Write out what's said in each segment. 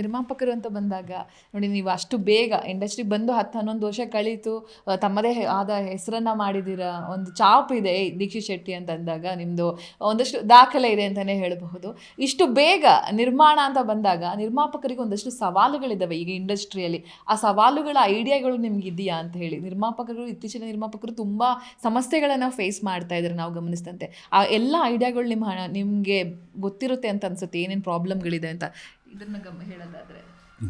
ನಿರ್ಮಾಪಕರು ಅಂತ ಬಂದಾಗ, ನೋಡಿ ನೀವು ಅಷ್ಟು ಬೇಗ ಇಂಡಸ್ಟ್ರಿ ಬಂದು ಹತ್ತು ಹನ್ನೊಂದು ವರ್ಷ ಕಳೀತು ತಮ್ಮದೇ ಆದ ಹೆಸರನ್ನ ಮಾಡಿದ್ದೀರಾ ಒಂದು ಚಾಪ್ ಇದೆ ದೀಕ್ಷಿತ್ ಶೆಟ್ಟಿ ಅಂತ ಅಂದಾಗ ನಿಮ್ಮದು ಒಂದಷ್ಟು ದಾಖಲೆ ಇದೆ ಅಂತಲೇ ಹೇಳಬಹುದು. ಇಷ್ಟು ಬೇಗ ನಿರ್ಮಾಣ ಅಂತ ಬಂದಾಗ ನಿರ್ಮಾಪಕರಿಗೆ ಒಂದಷ್ಟು ಸವಾಲುಗಳಿದ್ದಾವೆ ಈಗ ಇಂಡಸ್ಟ್ರಿಯಲ್ಲಿ ಆ ಸವಾಲುಗಳ ಐಡಿಯಾಗಳು ನಿಮ್ಗೆ ಇದೆಯಾ ಅಂತ ಹೇಳಿ. ನಿರ್ಮಾಪಕರು, ಇತ್ತೀಚಿನ ನಿರ್ಮಾಪಕರು ತುಂಬ ಸಮಸ್ಯೆಗಳನ್ನು ಫೇಸ್ ಮಾಡ್ತಾ ಇದ್ದಾರೆ ನಾವು ಗಮನಿಸಿದಂತೆ. ಆ ಎಲ್ಲ ಐಡಿಯಾಗಳು ನಿಮ್ಮ ನಿಮಗೆ ಗೊತ್ತಿರುತ್ತೆ ಅಂತ ಅನ್ಸುತ್ತೆ, ಏನೇನು ಪ್ರಾಬ್ಲಮ್ಗಳಿದೆ ಅಂತ. ಇದನ್ನ ಗಮ ಹೇಳೋದಾದ್ರೆ.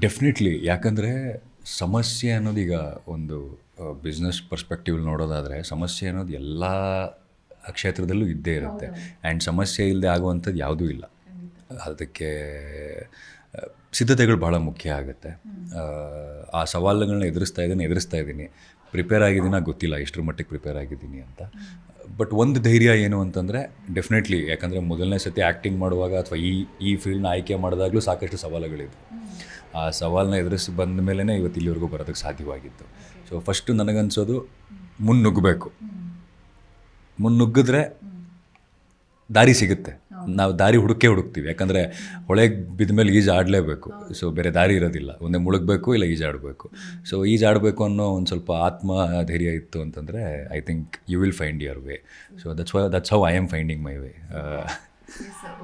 ಡೆಫಿನೆಟ್ಲಿ ಯಾಕಂದರೆ ಸಮಸ್ಯೆ ಅನ್ನೋದು ಈಗ ಒಂದು ಬಿಸ್ನೆಸ್ ಪರ್ಸ್ಪೆಕ್ಟಿವ್ ನೋಡೋದಾದರೆ ಸಮಸ್ಯೆ ಅನ್ನೋದು ಎಲ್ಲ ಕ್ಷೇತ್ರದಲ್ಲೂ ಇದ್ದೇ ಇರುತ್ತೆ. ಆ್ಯಂಡ್ ಸಮಸ್ಯೆ ಇಲ್ಲದೆ ಆಗುವಂಥದ್ದು ಯಾವುದೂ ಇಲ್ಲ. ಅದಕ್ಕೆ ಸಿದ್ಧತೆಗಳು ಭಾಳ ಮುಖ್ಯ ಆಗುತ್ತೆ. ಆ, ಸವಾಲುಗಳನ್ನ ಎದುರಿಸ್ತಾ ಇದ್ದೀನಿ ಎದುರಿಸ್ತಾ ಇದ್ದೀನಿ ಪ್ರಿಪೇರ್ ಆಗಿದ್ದೀನ ಗೊತ್ತಿಲ್ಲ ಎಷ್ಟರ ಮಟ್ಟಿಗೆ ಪ್ರಿಪೇರ್ ಆಗಿದ್ದೀನಿ ಅಂತ. ಬಟ್ ಒಂದು ಧೈರ್ಯ ಏನು ಅಂತಂದರೆ ಡೆಫಿನೆಟ್ಲಿ ಯಾಕಂದರೆ ಮೊದಲನೇ ಸತಿ ಆ್ಯಕ್ಟಿಂಗ್ ಮಾಡುವಾಗ ಅಥವಾ ಈ ಈ ಫೀಲ್ಡ್ನ ಆಯ್ಕೆ ಮಾಡಿದಾಗಲೂ ಸಾಕಷ್ಟು ಸವಾಲುಗಳಿದ್ವು. ಆ ಸವಾಲನ್ನ ಎದುರಿಸಿ ಬಂದ ಮೇಲೇ ಇವತ್ತು ಇಲ್ಲಿವರೆಗೂ ಬರೋದಕ್ಕೆ ಸಾಧ್ಯವಾಗಿತ್ತು. ಸೊ ಫಸ್ಟು ನನಗನ್ಸೋದು ಮುನ್ನುಗ್ಗಬೇಕು ಮುನ್ನುಗ್ಗಿದ್ರೆ ದಾರಿ ಸಿಗುತ್ತೆ. ನಾವು ದಾರಿ ಹುಡುಕೇ ಹುಡುಕ್ತೀವಿ. ಯಾಕಂದರೆ ಹೊಳೆಗೆ ಬಿದ್ದ ಮೇಲೆ ಈಜು ಆಡಲೇಬೇಕು. ಸೊ ಬೇರೆ ದಾರಿ ಇರೋದಿಲ್ಲ. ಒಂದೇ ಮುಳುಗಬೇಕು ಇಲ್ಲ ಈಜಾಡಬೇಕು ಸೊ ಈಜಾಡಬೇಕು ಅನ್ನೋ ಒಂದು ಸ್ವಲ್ಪ ಆತ್ಮ ಧೈರ್ಯ ಇತ್ತು ಅಂತಂದರೆ I think you will find your way so that's that's how I am finding my way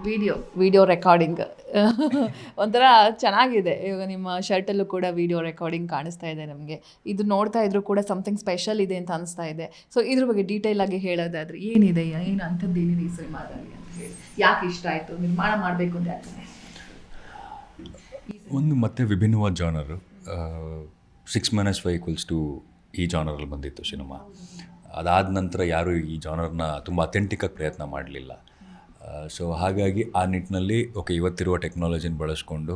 video video recording ಒಂಥರ ಚೆನ್ನಾಗಿದೆ. ಇವಾಗ ನಿಮ್ಮ ಶರ್ಟಲ್ಲೂ ಕೂಡ ವಿಡಿಯೋ ರೆಕಾರ್ಡಿಂಗ್ ಕಾಣಿಸ್ತಾ ಇದೆ ನಮಗೆ. ಇದು ನೋಡ್ತಾ ಇದ್ರು ಕೂಡ ಸಮಥಿಂಗ್ ಸ್ಪೆಷಲ್ ಇದೆ ಅಂತ ಅನಿಸ್ತಾ ಇದೆ. ಸೊ ಇದ್ರ ಬಗ್ಗೆ ಡೀಟೇಲ್ ಆಗಿ ಹೇಳೋದಾದ್ರೆ ಏನಿದೆ? ಏನು ಅಂಥದ್ದು ಏನಿದೆ ಈ ಸಿನಿಮಾದಲ್ಲಿ? ಯಾಕೆ ಇಷ್ಟ ಆಯಿತು? ನಿರ್ಮಾಣ ಮಾಡಬೇಕು ಅಂತ ಒಂದು ಮತ್ತೆ ವಿಭಿನ್ನವಾದ genre six minus five equals to ಈ ಜಾನರಲ್ಲಿ ಬಂದಿತ್ತು ಸಿನಿಮಾ. ಅದಾದ ನಂತರ ಯಾರೂ ಈ ಜಾನರ್ನ ತುಂಬ ಅಥೆಂಟಿಕಾಗಿ ಪ್ರಯತ್ನ ಮಾಡಲಿಲ್ಲ. ಸೊ ಹಾಗಾಗಿ ಆ ನಿಟ್ಟಿನಲ್ಲಿ ಓಕೆ ಇವತ್ತಿರುವ ಟೆಕ್ನಾಲಜಿನ ಬಳಸ್ಕೊಂಡು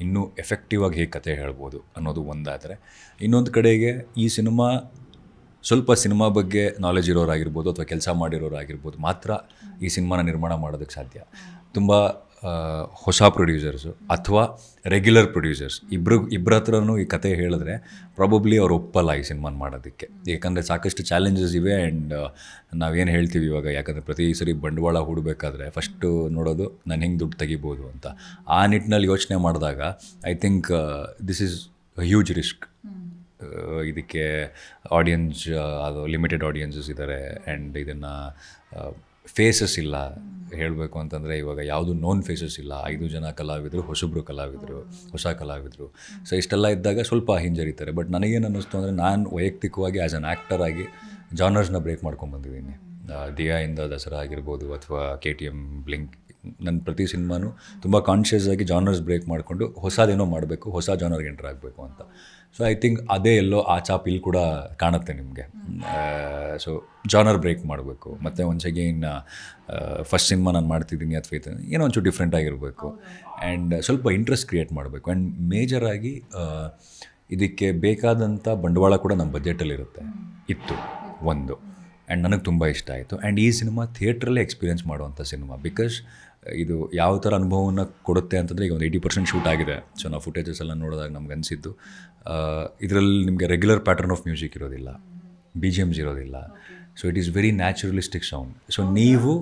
ಇನ್ನೂ ಎಫೆಕ್ಟಿವ್ ಆಗಿ ಹೇಗೆ ಕತೆ ಹೇಳ್ಬೋದು ಅನ್ನೋದು ಒಂದಾದರೆ. ಇನ್ನೊಂದು ಕಡೆಗೆ ಈ ಸಿನಿಮಾ ಸ್ವಲ್ಪ ಸಿನಿಮಾ ಬಗ್ಗೆ ನಾಲೆಜ್ ಇರೋರಾಗಿರ್ಬೋದು ಅಥವಾ ಕೆಲಸ ಮಾಡಿರೋರಾಗಿರ್ಬೋದು ಮಾತ್ರ ಈ ಸಿನಿಮಾನ ನಿರ್ಮಾಣ ಮಾಡೋದಕ್ಕೆ ಸಾಧ್ಯ. ತುಂಬ ಹೊಸ ಪ್ರೊಡ್ಯೂಸರ್ಸು ಅಥವಾ ರೆಗ್ಯುಲರ್ ಪ್ರೊಡ್ಯೂಸರ್ಸ್ ಇಬ್ಬರು ಇಬ್ಬರ ಹತ್ರನೂ ಈ ಕತೆ ಹೇಳಿದ್ರೆ ಪ್ರಾಬಬ್ಲಿ ಅವ್ರು ಒಪ್ಪಲ್ಲ ಈ ಸಿನಿಮಾನ ಮಾಡೋದಕ್ಕೆ. ಏಕೆಂದರೆ ಸಾಕಷ್ಟು ಚಾಲೆಂಜಸ್ ಇವೆ ಆ್ಯಂಡ್ ನಾವೇನು ಹೇಳ್ತೀವಿ ಇವಾಗ, ಯಾಕಂದರೆ ಪ್ರತಿ ಸರಿ ಬಂಡವಾಳ ಹೂಡಬೇಕಾದ್ರೆ ಫಸ್ಟು ನೋಡೋದು ನಾನು ಹೆಂಗೆ ದುಡ್ಡು ತೆಗಿಬೋದು ಅಂತ. ಆ ನಿಟ್ಟಿನಲ್ಲಿ ಯೋಚನೆ ಮಾಡಿದಾಗ I think this is huge risk ಇದಕ್ಕೆ ಆಡಿಯನ್ಸ್ ಅದು ಲಿಮಿಟೆಡ್ ಆಡಿಯನ್ಸಸ್ ಇದ್ದಾರೆ ಆ್ಯಂಡ್ ಇದನ್ನು ಫೇಸಸ್ ಇಲ್ಲ ಹೇಳಬೇಕು ಅಂತಂದರೆ ಇವಾಗ ಯಾವುದು ನೋನ್ ಫೇಸಸ್ ಇಲ್ಲ. ಐದು ಜನ ಕಲಾವಿದರು, ಹೊಸಬ್ರು ಕಲಾವಿದರು, ಹೊಸ ಕಲಾವಿದರು. ಸೊ ಇಷ್ಟೆಲ್ಲ ಇದ್ದಾಗ ಸ್ವಲ್ಪ ಹಿಂಜರಿತಾರೆ. ಬಟ್ ನನಗೇನು ಅನ್ನಿಸ್ತು ಅಂದರೆ ನಾನು ವೈಯಕ್ತಿಕವಾಗಿ ಆ್ಯಸ್ ಅನ್ ಆ್ಯಕ್ಟರ್ ಆಗಿ ಜಾನರ್ಸ್ನ ಬ್ರೇಕ್ ಮಾಡ್ಕೊಂಡು ಬಂದಿದ್ದೀನಿ. ದಿಯಾಯಿಂದ ದಸರಾ ಆಗಿರ್ಬೋದು ಅಥವಾ ಕೆ ಟಿ ಎಂ ಬ್ಲಿಂಕ್ ನನ್ನ ಪ್ರತಿ ಸಿನಿಮಾನು ತುಂಬ ಕಾನ್ಷಿಯಸ್ ಆಗಿ ಜಾನರ್ಸ್ ಬ್ರೇಕ್ ಮಾಡಿಕೊಂಡು ಹೊಸದೇನೋ ಮಾಡಬೇಕು ಹೊಸ ಜಾನರ್ಗೆ ಎಂಟರ್ ಆಗಬೇಕು ಅಂತ. ಸೊ ಐ ಥಿಂಕ್ ಅದೇ ಎಲ್ಲೋ ಆ ಚಾಪ್ ಇಲ್ಲಿ ಕೂಡ ಕಾಣುತ್ತೆ ನಿಮಗೆ. ಸೊ ಜಾನರ್ ಬ್ರೇಕ್ ಮಾಡಬೇಕು. ಮತ್ತು ಒನ್ಸ್ ಅಗೇನ್ ಫಸ್ಟ್ ಸಿನಿಮಾ ನಾನು ಮಾಡ್ತಿದ್ದೀನಿ ಅಥವಾ ಇದು ಏನೋ ಒಂಚೂರು ಡಿಫ್ರೆಂಟ್ ಆಗಿರಬೇಕು. ಆ್ಯಂಡ್ ಸ್ವಲ್ಪ ಇಂಟ್ರೆಸ್ಟ್ ಕ್ರಿಯೇಟ್ ಮಾಡಬೇಕು. ಆ್ಯಂಡ್ ಮೇಜರಾಗಿ ಇದಕ್ಕೆ ಬೇಕಾದಂಥ ಬಂಡವಾಳ ಕೂಡ ನಮ್ಮ ಬಜೆಟಲ್ಲಿರುತ್ತೆ ಇತ್ತು ಒಂದು. ಆ್ಯಂಡ್ ನನಗೆ ತುಂಬ ಇಷ್ಟ ಆಯಿತು. ಆ್ಯಂಡ್ ಈ ಸಿನಿಮಾ ಥಿಯೇಟ್ರಲ್ಲೇ ಎಕ್ಸ್ಪೀರಿಯೆನ್ಸ್ ಮಾಡುವಂಥ ಸಿನಿಮಾ. ಬಿಕಾಸ್ ಇದು ಯಾವ ಥರ ಅನುಭವವನ್ನು ಕೊಡುತ್ತೆ ಅಂತಂದರೆ ಈಗ ಒಂದು ಏಯ್ಟಿ ಪರ್ಸೆಂಟ್ ಶೂಟ್ ಆಗಿದೆ. ಸೊ ನಾವು ಫುಟೇಜಸ್ ಎಲ್ಲ ನೋಡಿದಾಗ ನಮ್ಗೆ ಅನಿಸಿದ್ದು ಇದರಲ್ಲಿ ನಿಮಗೆ ರೆಗ್ಯುಲರ್ ಪ್ಯಾಟರ್ನ್ ಆಫ್ ಮ್ಯೂಸಿಕ್ ಇರೋದಿಲ್ಲ ಬಿ ಜಿ ಎಮ್ಸ್ ಇರೋದಿಲ್ಲ. So it is very naturalistic sound so ನೀವು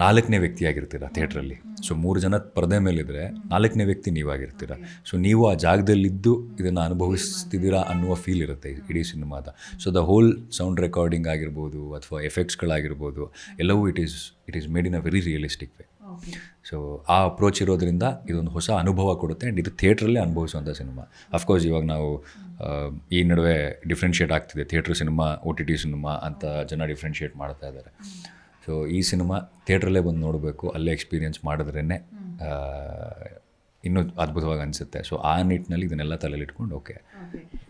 ನಾಲ್ಕನೇ ವ್ಯಕ್ತಿಯಾಗಿರ್ತೀರ ಥಿಯೇಟ್ರಲ್ಲಿ. ಸೊ ಮೂರು ಜನ ಪರದೆ ಮೇಲಿದ್ರೆ ನಾಲ್ಕನೇ ವ್ಯಕ್ತಿ ನೀವಾಗಿರ್ತೀರ. ಸೊ ನೀವು ಆ ಜಾಗದಲ್ಲಿದ್ದು ಇದನ್ನು ಅನುಭವಿಸ್ತಿದ್ದೀರಾ ಅನ್ನುವ ಫೀಲ್ ಇರುತ್ತೆ ಇಡೀ ಸಿನಿಮಾದ. So the whole sound recording ಆಗಿರ್ಬೋದು ಅಥವಾ ಎಫೆಕ್ಟ್ಸ್ಗಳಾಗಿರ್ಬೋದು ಎಲ್ಲವೂ it is it is made in a very realistic way so ಆ ಅಪ್ರೋಚ್ ಇರೋದ್ರಿಂದ ಇದೊಂದು ಹೊಸ ಅನುಭವ ಕೊಡುತ್ತೆ ಆ್ಯಂಡ್ ಇದು ಥಿಯೇಟ್ರಲ್ಲೇ ಅನುಭವಿಸುವಂಥ ಸಿನಿಮಾ. ಅಫ್ಕೋರ್ಸ್ ಇವಾಗ ನಾವು ಈ ನಡುವೆ ಡಿಫ್ರೆನ್ಷಿಯೇಟ್ ಆಗ್ತಿದೆ theatre cinema O T T cinema ಅಂತ ಜನ ಡಿಫ್ರೆನ್ಷಿಯೇಟ್ ಮಾಡ್ತಾ ಇದ್ದಾರೆ. ಸೊ ಈ ಸಿನಿಮಾ ಥಿಯೇಟ್ರಲ್ಲೇ ಬಂದು ನೋಡಬೇಕು ಅಲ್ಲೇ ಎಕ್ಸ್ಪೀರಿಯೆನ್ಸ್ ಮಾಡಿದ್ರೇ ಇನ್ನೂ ಅದ್ಭುತವಾಗಿ ಅನಿಸುತ್ತೆ. ಸೊ ಆ ನಿಟ್ಟಿನಲ್ಲಿ ಇದನ್ನೆಲ್ಲ ತಲೆಯಲ್ಲಿ ಇಟ್ಕೊಂಡು ಓಕೆ